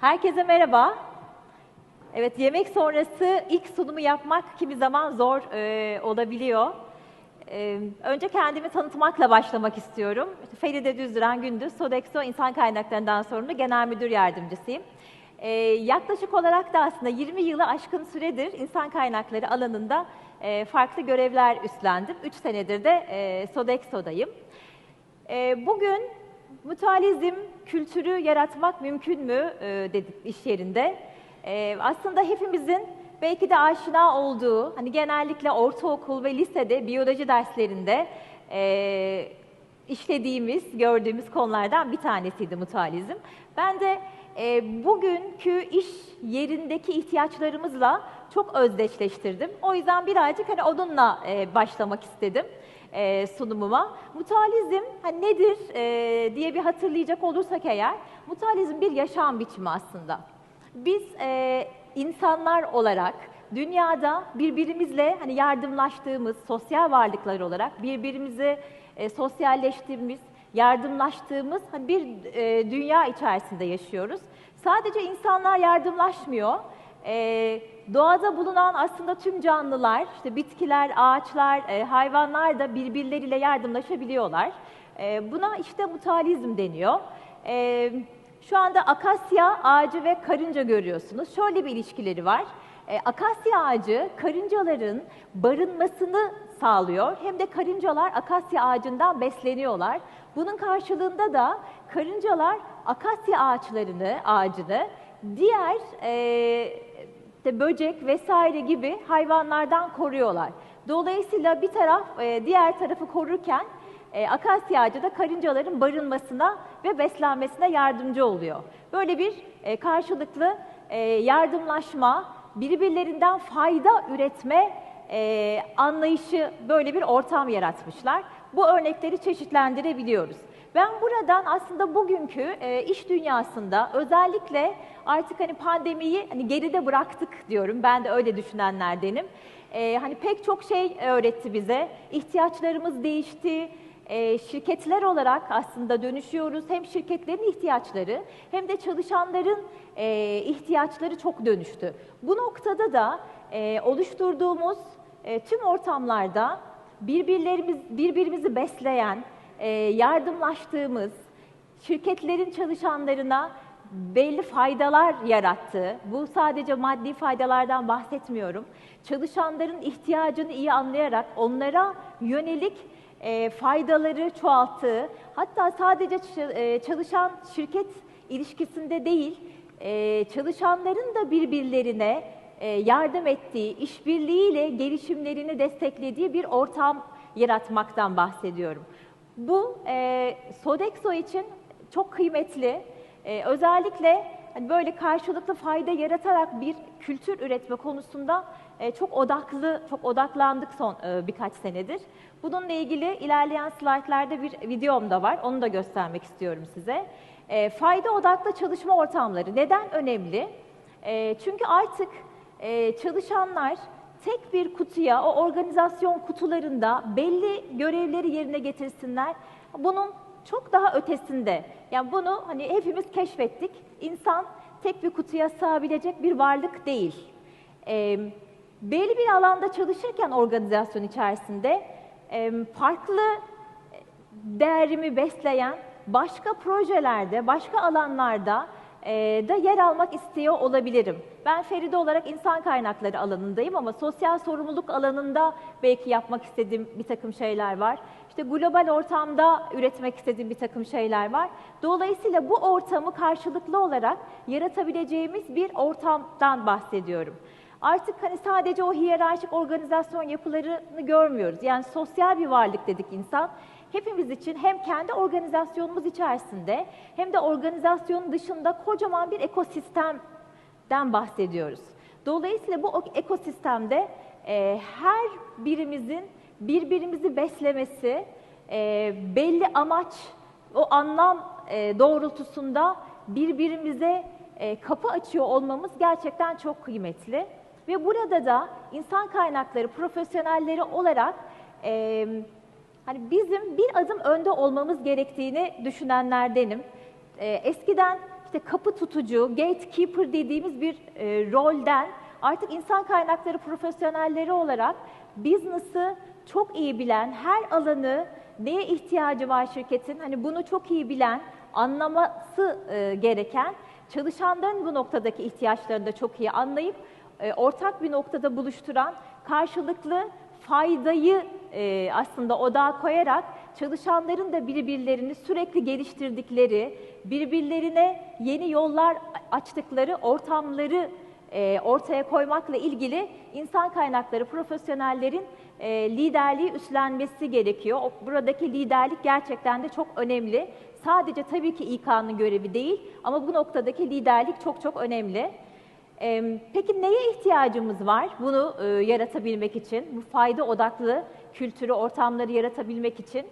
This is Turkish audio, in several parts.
Herkese merhaba. Evet, yemek sonrası ilk sunumu yapmak kimi zaman zor e, olabiliyor. E, önce kendimi tanıtmakla başlamak istiyorum. Feride Düzdüren Gündüz, Sodexo İnsan Kaynaklarından sorumlu Genel Müdür Yardımcısıyım. E, yaklaşık olarak da aslında 20 yılı aşkın süredir insan kaynakları alanında e, farklı görevler üstlendim. 3 senedir de e, Sodexo'dayım. E, bugün mutualizm kültürü yaratmak mümkün mü e, dedik iş yerinde. E, aslında hepimizin belki de aşina olduğu, hani genellikle ortaokul ve lisede biyoloji derslerinde e, işlediğimiz, gördüğümüz konulardan bir tanesiydi mutualizm. Ben de e, bugünkü iş yerindeki ihtiyaçlarımızla çok özdeşleştirdim. O yüzden birazcık hani onunla e, başlamak istedim e, sunumuma. Mutualizm hani nedir e, diye bir hatırlayacak olursak eğer, mutualizm bir yaşam biçimi aslında. Biz e, insanlar olarak dünyada birbirimizle hani yardımlaştığımız sosyal varlıklar olarak birbirimizi e, sosyalleştiğimiz, yardımlaştığımız hani bir e, dünya içerisinde yaşıyoruz. Sadece insanlar yardımlaşmıyor. E, doğada bulunan aslında tüm canlılar, işte bitkiler, ağaçlar, e, hayvanlar da birbirleriyle yardımlaşabiliyorlar. E, buna işte mutualizm deniyor. E, şu anda akasya ağacı ve karınca görüyorsunuz. Şöyle bir ilişkileri var. Akasya ağacı karıncaların barınmasını sağlıyor. Hem de karıncalar akasya ağacından besleniyorlar. Bunun karşılığında da karıncalar akasya ağaçlarını, ağacını diğer e, işte böcek vesaire gibi hayvanlardan koruyorlar. Dolayısıyla bir taraf e, diğer tarafı korurken e, akasya ağacı da karıncaların barınmasına ve beslenmesine yardımcı oluyor. Böyle bir e, karşılıklı e, yardımlaşma, birbirlerinden fayda üretme e, anlayışı böyle bir ortam yaratmışlar. Bu örnekleri çeşitlendirebiliyoruz. Ben buradan aslında bugünkü e, iş dünyasında özellikle artık hani pandemiyi hani geride bıraktık diyorum. Ben de öyle düşünenlerdenim. E, hani pek çok şey öğretti bize. İhtiyaçlarımız değişti. E, şirketler olarak aslında dönüşüyoruz. Hem şirketlerin ihtiyaçları hem de çalışanların ihtiyaçları çok dönüştü. Bu noktada da oluşturduğumuz tüm ortamlarda birbirlerimiz birbirimizi besleyen, yardımlaştığımız, şirketlerin çalışanlarına belli faydalar yarattığı, bu sadece maddi faydalardan bahsetmiyorum, çalışanların ihtiyacını iyi anlayarak onlara yönelik e, faydaları çoğalttığı, hatta sadece e, çalışan şirket ilişkisinde değil, e, çalışanların da birbirlerine e, yardım ettiği, işbirliğiyle gelişimlerini desteklediği bir ortam yaratmaktan bahsediyorum. Bu e, Sodexo için çok kıymetli. E, özellikle hani böyle karşılıklı fayda yaratarak bir kültür üretme konusunda e, çok odaklı, çok odaklandık son e, birkaç senedir. Bununla ilgili ilerleyen slaytlarda bir videom da var. Onu da göstermek istiyorum size. E, fayda odaklı çalışma ortamları neden önemli? E, çünkü artık e, çalışanlar tek bir kutuya, o organizasyon kutularında belli görevleri yerine getirsinler. Bunun çok daha ötesinde, yani bunu hani hepimiz keşfettik. İnsan tek bir kutuya sığabilecek bir varlık değil. E, belli bir alanda çalışırken organizasyon içerisinde e, farklı değerimi besleyen başka projelerde, başka alanlarda da yer almak istiyor olabilirim. Ben Feride olarak insan kaynakları alanındayım ama sosyal sorumluluk alanında belki yapmak istediğim bir takım şeyler var. İşte global ortamda üretmek istediğim bir takım şeyler var. Dolayısıyla bu ortamı karşılıklı olarak yaratabileceğimiz bir ortamdan bahsediyorum. Artık hani sadece o hiyerarşik organizasyon yapılarını görmüyoruz. Yani sosyal bir varlık dedik insan hepimiz için hem kendi organizasyonumuz içerisinde hem de organizasyonun dışında kocaman bir ekosistemden bahsediyoruz. Dolayısıyla bu ekosistemde e, her birimizin birbirimizi beslemesi, e, belli amaç, o anlam e, doğrultusunda birbirimize e, kapı açıyor olmamız gerçekten çok kıymetli. Ve burada da insan kaynakları profesyonelleri olarak e, hani bizim bir adım önde olmamız gerektiğini düşünenlerdenim. Ee, eskiden işte kapı tutucu, gatekeeper dediğimiz bir e, rolden artık insan kaynakları profesyonelleri olarak business'ı çok iyi bilen, her alanı neye ihtiyacı var şirketin, hani bunu çok iyi bilen, anlaması e, gereken, çalışanların bu noktadaki ihtiyaçlarını da çok iyi anlayıp e, ortak bir noktada buluşturan, karşılıklı faydayı e, aslında odağa koyarak çalışanların da birbirlerini sürekli geliştirdikleri, birbirlerine yeni yollar açtıkları ortamları e, ortaya koymakla ilgili insan kaynakları profesyonellerin e, liderliği üstlenmesi gerekiyor. Buradaki liderlik gerçekten de çok önemli. Sadece tabii ki İK'nın görevi değil ama bu noktadaki liderlik çok çok önemli. Peki neye ihtiyacımız var bunu e, yaratabilmek için, bu fayda odaklı kültürü, ortamları yaratabilmek için?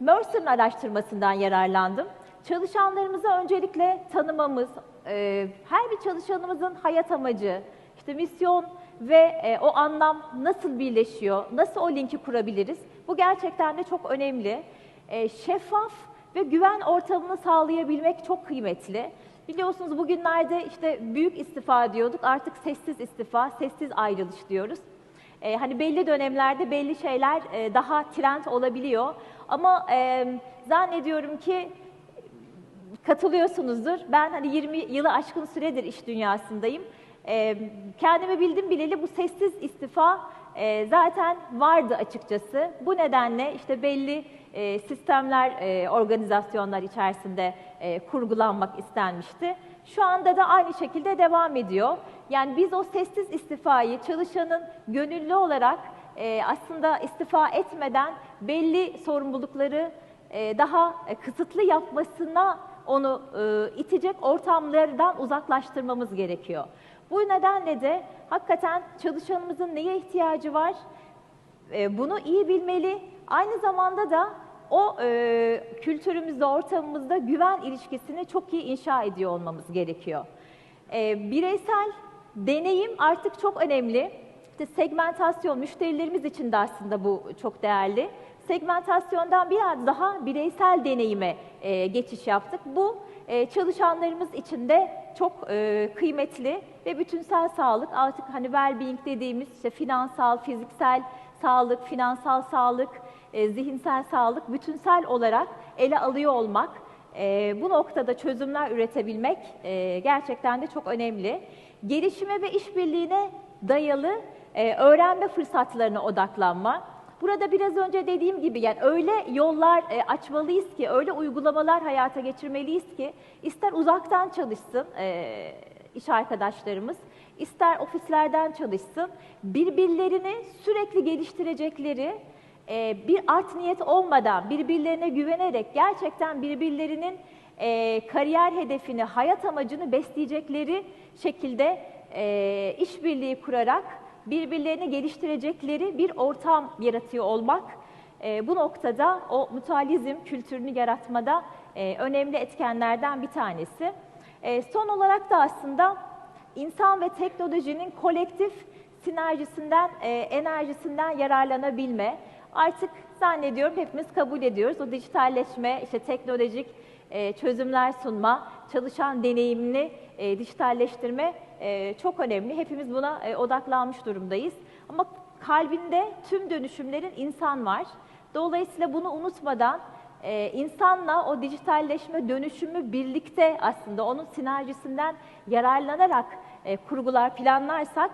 Mercer'ın araştırmasından yararlandım. Çalışanlarımızı öncelikle tanımamız, e, her bir çalışanımızın hayat amacı, işte misyon ve e, o anlam nasıl birleşiyor, nasıl o linki kurabiliriz? Bu gerçekten de çok önemli. Şeffaf ve güven ortamını sağlayabilmek çok kıymetli. Biliyorsunuz bugünlerde işte büyük istifa diyorduk, artık sessiz istifa, sessiz ayrılış diyoruz. Ee, hani belli dönemlerde belli şeyler e, daha trend olabiliyor. Ama e, zannediyorum ki katılıyorsunuzdur. Ben hani 20 yılı aşkın süredir iş dünyasındayım. Ee, kendimi bildim bileli bu sessiz istifa e, zaten vardı açıkçası. Bu nedenle işte belli e, sistemler, e, organizasyonlar içerisinde e, kurgulanmak istenmişti. Şu anda da aynı şekilde devam ediyor. Yani biz o sessiz istifayı çalışanın gönüllü olarak e, aslında istifa etmeden belli sorumlulukları daha kısıtlı yapmasına onu e, itecek ortamlardan uzaklaştırmamız gerekiyor. Bu nedenle de hakikaten çalışanımızın neye ihtiyacı var? Bunu iyi bilmeli. Aynı zamanda da o e, kültürümüzde, ortamımızda güven ilişkisini çok iyi inşa ediyor olmamız gerekiyor. E, bireysel deneyim artık çok önemli. İşte segmentasyon, müşterilerimiz için de aslında bu çok değerli. Segmentasyondan biraz daha bireysel deneyime e, geçiş yaptık. Bu e, çalışanlarımız için de çok e, kıymetli ve bütünsel sağlık artık hani well-being dediğimiz işte finansal, fiziksel sağlık, finansal sağlık, e, zihinsel sağlık bütünsel olarak ele alıyor olmak, e, bu noktada çözümler üretebilmek e, gerçekten de çok önemli. Gelişime ve işbirliğine dayalı öğrenme fırsatlarına odaklanma. Burada biraz önce dediğim gibi yani öyle yollar açmalıyız ki, öyle uygulamalar hayata geçirmeliyiz ki ister uzaktan çalışsın iş arkadaşlarımız, ister ofislerden çalışsın, birbirlerini sürekli geliştirecekleri, e, bir art niyet olmadan, birbirlerine güvenerek gerçekten birbirlerinin e, kariyer hedefini, hayat amacını besleyecekleri şekilde e, işbirliği kurarak birbirlerini geliştirecekleri bir ortam yaratıyor olmak e, bu noktada o mutualizm kültürünü yaratmada e, önemli etkenlerden bir tanesi. E, son olarak da aslında insan ve teknolojinin kolektif sinerjisinden, e, enerjisinden yararlanabilme. Artık zannediyorum hepimiz kabul ediyoruz. O dijitalleşme, işte teknolojik e, çözümler sunma, çalışan deneyimini e, dijitalleştirme e, çok önemli. Hepimiz buna e, odaklanmış durumdayız. Ama kalbinde tüm dönüşümlerin insan var. Dolayısıyla bunu unutmadan e, insanla o dijitalleşme dönüşümü birlikte aslında onun sinerjisinden yararlanarak e, kurgular planlarsak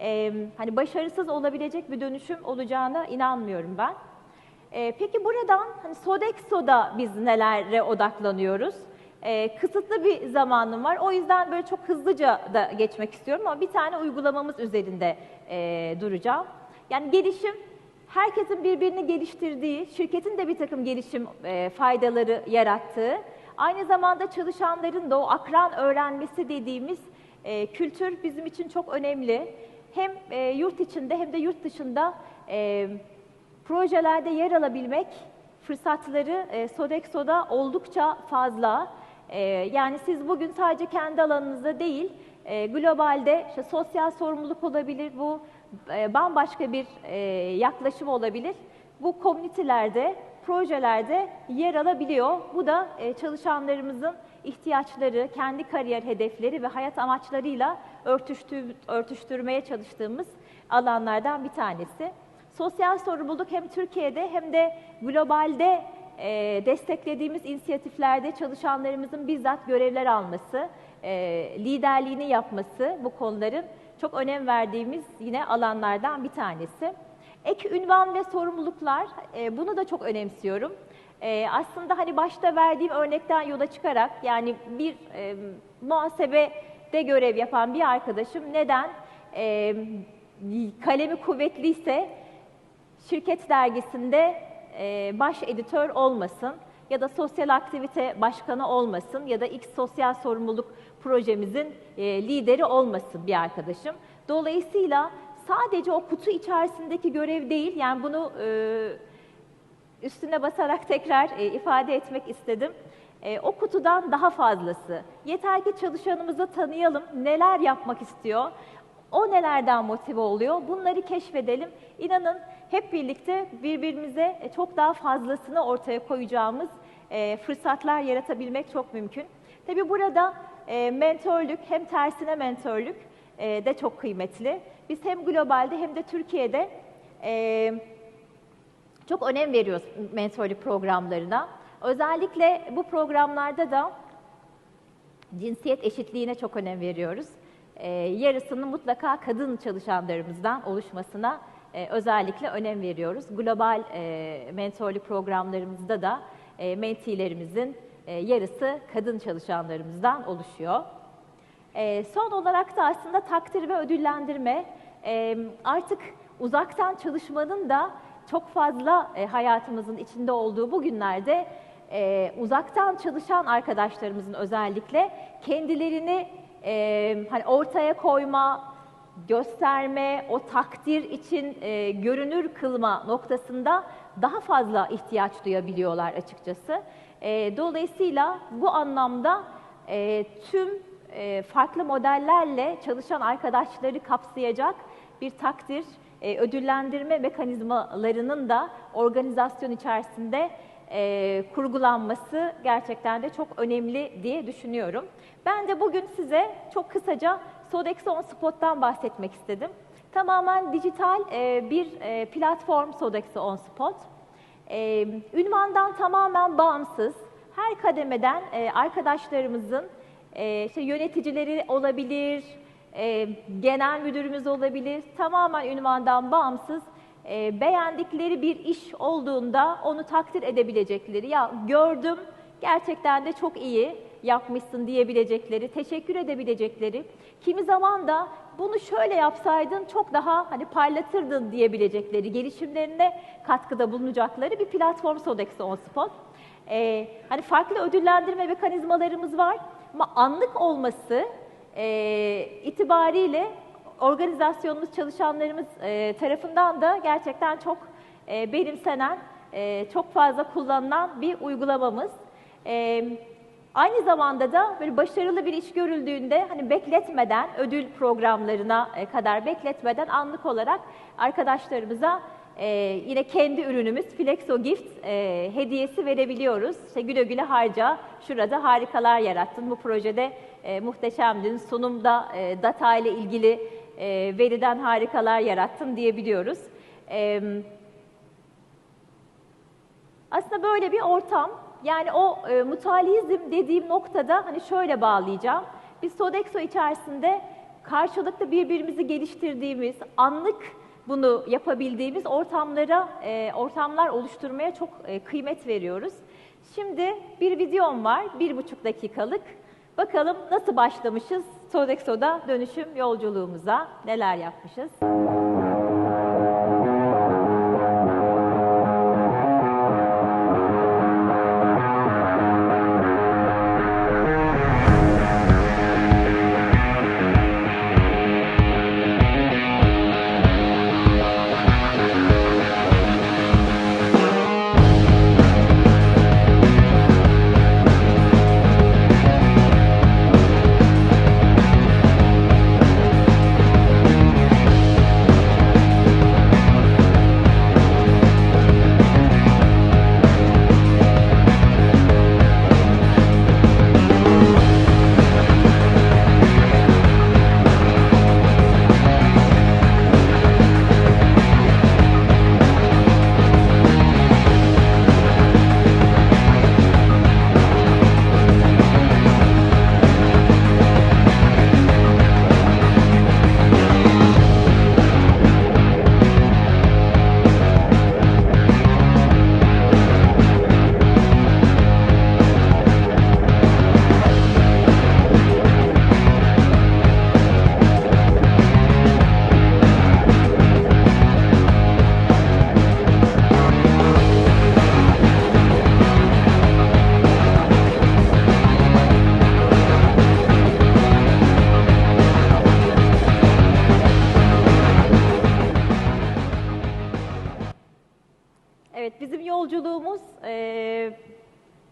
e, hani başarısız olabilecek bir dönüşüm olacağına inanmıyorum ben. E, peki buradan hani Sodexo'da biz nelere odaklanıyoruz? E, kısıtlı bir zamanım var. O yüzden böyle çok hızlıca da geçmek istiyorum ama bir tane uygulamamız üzerinde e, duracağım. Yani gelişim herkesin birbirini geliştirdiği, şirketin de bir takım gelişim e, faydaları yarattığı, aynı zamanda çalışanların da o akran öğrenmesi dediğimiz e, kültür bizim için çok önemli. Hem e, yurt içinde hem de yurt dışında e, projelerde yer alabilmek fırsatları e, Sodexo'da oldukça fazla. E, yani siz bugün sadece kendi alanınızda değil, e, globalde işte sosyal sorumluluk olabilir, bu e, bambaşka bir e, yaklaşım olabilir. Bu komünitelerde projelerde yer alabiliyor. Bu da e, çalışanlarımızın ihtiyaçları, kendi kariyer hedefleri ve hayat amaçlarıyla örtüştür, örtüştürmeye çalıştığımız alanlardan bir tanesi. Sosyal sorumluluk hem Türkiye'de hem de globalde e, desteklediğimiz inisiyatiflerde çalışanlarımızın bizzat görevler alması, e, liderliğini yapması bu konuların çok önem verdiğimiz yine alanlardan bir tanesi. Ek ünvan ve sorumluluklar, e, bunu da çok önemsiyorum. E, aslında hani başta verdiğim örnekten yola çıkarak yani bir e, muhasebede görev yapan bir arkadaşım neden e, kalemi kuvvetliyse şirket dergisinde e, baş editör olmasın ya da sosyal aktivite başkanı olmasın ya da X sosyal sorumluluk projemizin e, lideri olmasın bir arkadaşım. Dolayısıyla sadece o kutu içerisindeki görev değil, yani bunu e, üstüne basarak tekrar e, ifade etmek istedim. E, o kutudan daha fazlası. Yeter ki çalışanımızı tanıyalım, neler yapmak istiyor, o nelerden motive oluyor, bunları keşfedelim. İnanın hep birlikte birbirimize e, çok daha fazlasını ortaya koyacağımız e, fırsatlar yaratabilmek çok mümkün. Tabii burada e, mentörlük, hem tersine mentörlük e, de çok kıymetli. Biz hem globalde hem de Türkiye'de e, çok önem veriyoruz mentörlük programlarına. Özellikle bu programlarda da cinsiyet eşitliğine çok önem veriyoruz. E, yarısının mutlaka kadın çalışanlarımızdan oluşmasına e, özellikle önem veriyoruz. Global e, mentorluk programlarımızda da e, mentilerimizin e, yarısı kadın çalışanlarımızdan oluşuyor. E, son olarak da aslında takdir ve ödüllendirme. E, artık uzaktan çalışmanın da çok fazla e, hayatımızın içinde olduğu bu günlerde e, uzaktan çalışan arkadaşlarımızın özellikle kendilerini e, hani ortaya koyma, gösterme, o takdir için e, görünür kılma noktasında daha fazla ihtiyaç duyabiliyorlar açıkçası. E, dolayısıyla bu anlamda e, tüm e, farklı modellerle çalışan arkadaşları kapsayacak bir takdir, e, ödüllendirme mekanizmalarının da organizasyon içerisinde e, kurgulanması gerçekten de çok önemli diye düşünüyorum. Ben de bugün size çok kısaca Sodexo On Spot'tan bahsetmek istedim. Tamamen dijital e, bir e, platform Sodexo On Spot. E, ünvandan tamamen bağımsız, her kademeden e, arkadaşlarımızın e, işte yöneticileri olabilir, e, genel müdürümüz olabilir, tamamen ünvandan bağımsız e, beğendikleri bir iş olduğunda onu takdir edebilecekleri, ya gördüm gerçekten de çok iyi yapmışsın diyebilecekleri, teşekkür edebilecekleri, kimi zaman da bunu şöyle yapsaydın çok daha hani parlatırdın diyebilecekleri, gelişimlerine katkıda bulunacakları bir platform Sodexo On Spot. Ee, hani farklı ödüllendirme mekanizmalarımız var ama anlık olması e, itibariyle organizasyonumuz, çalışanlarımız e, tarafından da gerçekten çok e, benimsenen, e, çok fazla kullanılan bir uygulamamız. E, aynı zamanda da böyle başarılı bir iş görüldüğünde hani bekletmeden, ödül programlarına e, kadar bekletmeden anlık olarak arkadaşlarımıza e, yine kendi ürünümüz Flexo Gift e, hediyesi verebiliyoruz. İşte güle güle harca, şurada harikalar yarattın. Bu projede e, muhteşemdin, sunumda e, data ile ilgili e, veriden harikalar yarattın diyebiliyoruz. E, aslında böyle bir ortam, yani o e, mutualizm dediğim noktada hani şöyle bağlayacağım. Biz Sodexo içerisinde karşılıklı birbirimizi geliştirdiğimiz, anlık bunu yapabildiğimiz ortamlara, e, ortamlar oluşturmaya çok e, kıymet veriyoruz. Şimdi bir videom var, bir buçuk dakikalık. Bakalım nasıl başlamışız Sodexo'da dönüşüm yolculuğumuza, neler yapmışız?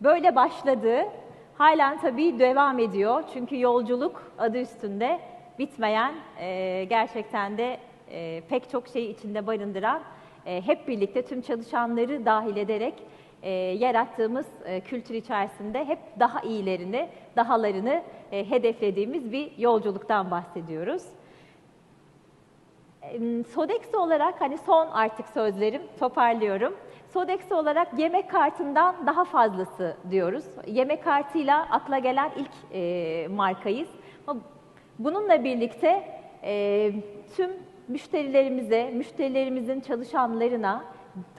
Böyle başladı. Halen tabii devam ediyor. Çünkü yolculuk adı üstünde bitmeyen, e, gerçekten de e, pek çok şeyi içinde barındıran, e, hep birlikte tüm çalışanları dahil ederek yarattığımız kültür içerisinde hep daha iyilerini, dahalarını hedeflediğimiz bir yolculuktan bahsediyoruz. Sodexo olarak hani son artık sözlerim toparlıyorum. Sodexo olarak yemek kartından daha fazlası diyoruz. Yemek kartıyla akla gelen ilk e, markayız. Bununla birlikte e, tüm müşterilerimize, müşterilerimizin çalışanlarına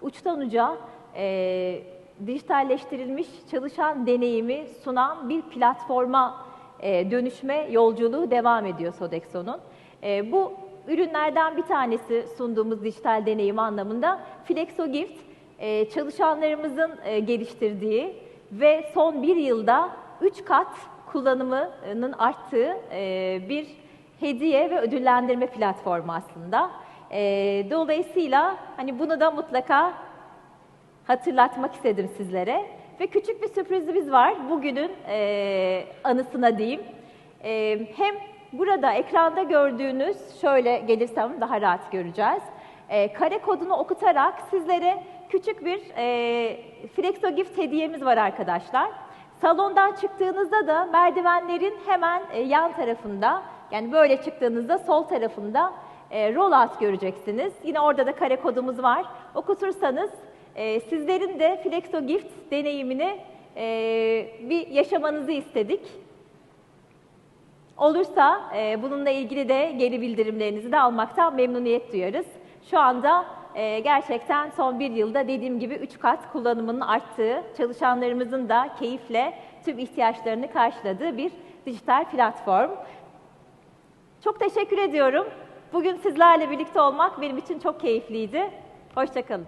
uçtan uca e, dijitalleştirilmiş çalışan deneyimi sunan bir platforma e, dönüşme yolculuğu devam ediyor Sodexo'nun. E, bu ürünlerden bir tanesi sunduğumuz dijital deneyim anlamında Flexo Gift, e, çalışanlarımızın e, geliştirdiği ve son bir yılda 3 kat kullanımının arttığı e, bir hediye ve ödüllendirme platformu aslında. E, dolayısıyla hani bunu da mutlaka hatırlatmak istedim sizlere. Ve küçük bir sürprizimiz var bugünün anısına diyeyim. Hem burada ekranda gördüğünüz, şöyle gelirsem daha rahat göreceğiz. Kare kodunu okutarak sizlere küçük bir e, Flexo Gift hediyemiz var arkadaşlar. Salondan çıktığınızda da merdivenlerin hemen e, yan tarafında, yani böyle çıktığınızda sol tarafında e, rollout göreceksiniz. Yine orada da kare kodumuz var. Okutursanız e, sizlerin de Flexo Gift deneyimini e, bir yaşamanızı istedik. Olursa e, bununla ilgili de geri bildirimlerinizi de almaktan memnuniyet duyarız. Şu anda e, gerçekten son bir yılda dediğim gibi üç kat kullanımının arttığı, çalışanlarımızın da keyifle tüm ihtiyaçlarını karşıladığı bir dijital platform. Çok teşekkür ediyorum. Bugün sizlerle birlikte olmak benim için çok keyifliydi. Hoşçakalın.